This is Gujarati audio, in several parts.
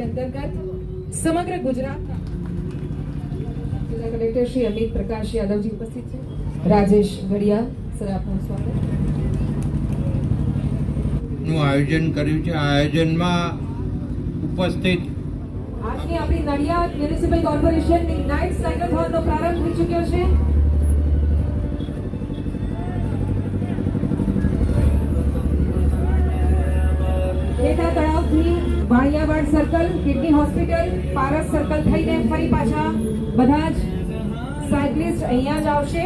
જે અંતર્ગત સમગ્ર ગુજરાતના જિલ્લા કલેક્ટર શ્રી અમિત પ્રકાશ યાદવજી ઉપસ્થિત છે. રાજેશ ઘડિયા સર આપનું સ્વાગત. નું આયોજન કર્યું છે. આ આયોજનમાં ઉપસ્થિત આજની આપણી નડિયાદ મ્યુનિસિપલ કોર્પોરેશનની નાઇટ સાયકલથોનનો પ્રારંભ થઈ ચૂક્યો છે. Kheda તળાવથી Vaniyavad circle, kidney hospital, Paras circle થઈને ફરી પાછા બધા જ સાયકલિસ્ટ અહીંયા જ આવશે.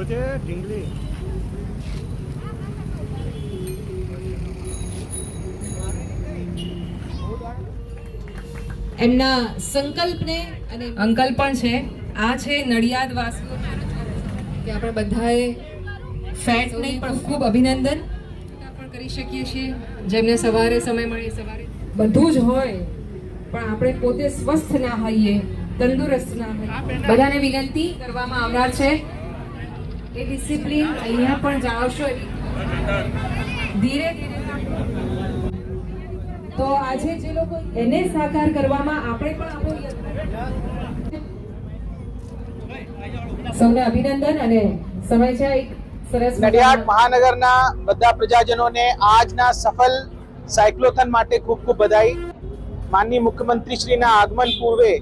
જોજે ઢીંગલી. એમના સંકલ્પને અને અંકલ પણ છે. આ છે નડિયાદ વાસીઓ કે આપણે બધાએ ફેટ નહીં પણ ખૂબ અભિનંદન પણ કરી શકીએ છીએ. જેમને સવારે સમય મળે સવારે. બધું જ હોય પણ આપણે પોતે સ્વસ્થ ના હોઈએ તંદુરસ્ત ના હોઈએ. બધાને વિનંતી કરવામાં આવનાર છે. એ ડિસિપ્લિન અહીંયા પણ જાળવશો. ધીરે ધીરે. તો આજે જે લોકો એને સાકાર કરવામાં આપણે પણ આપણો સૌને અભિનંદન અને સમય છે એક સરસ નડિયાદ મહાનગરના બધા પ્રજાજનોને આજના સફળ સાયક્લોથન માટે ખૂબ ખૂબ બધાઈ માનનીય મુખ્યમંત્રીશ્રીના આગમન પૂર્વે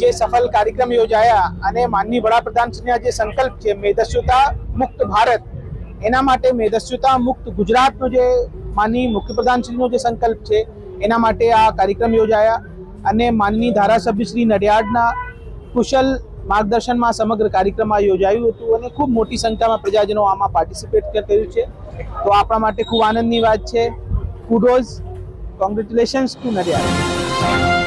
જે સફળ કાર્યક્રમ યોજાયા અને માનનીય વડાપ્રધાનશ્રીના જે સંકલ્પ છે મેદસ્યુતા મુક્ત ભારત, એના માટે મેદસ્યુતા મુક્ત ગુજરાતનો જે માનનીય મુખ્યપ્રધાનશ્રીનો જે સંકલ્પ છે, એના માટે આ કાર્યક્રમ યોજાયા અને માનનીય ધારાસભ્ય શ્રી નડિયાડના કુશલ માર્ગદર્શનમાં સમગ્ર કાર્યક્રમ આ યોજાયું હતું અને ખૂબ મોટી સંખ્યામાં પ્રજાજનો આમાં પાર્ટિસિપેટ કર્યું છે. તો આપણા માટે ખૂબ આનંદની વાત છે. Kudos congratulations to Nadiad.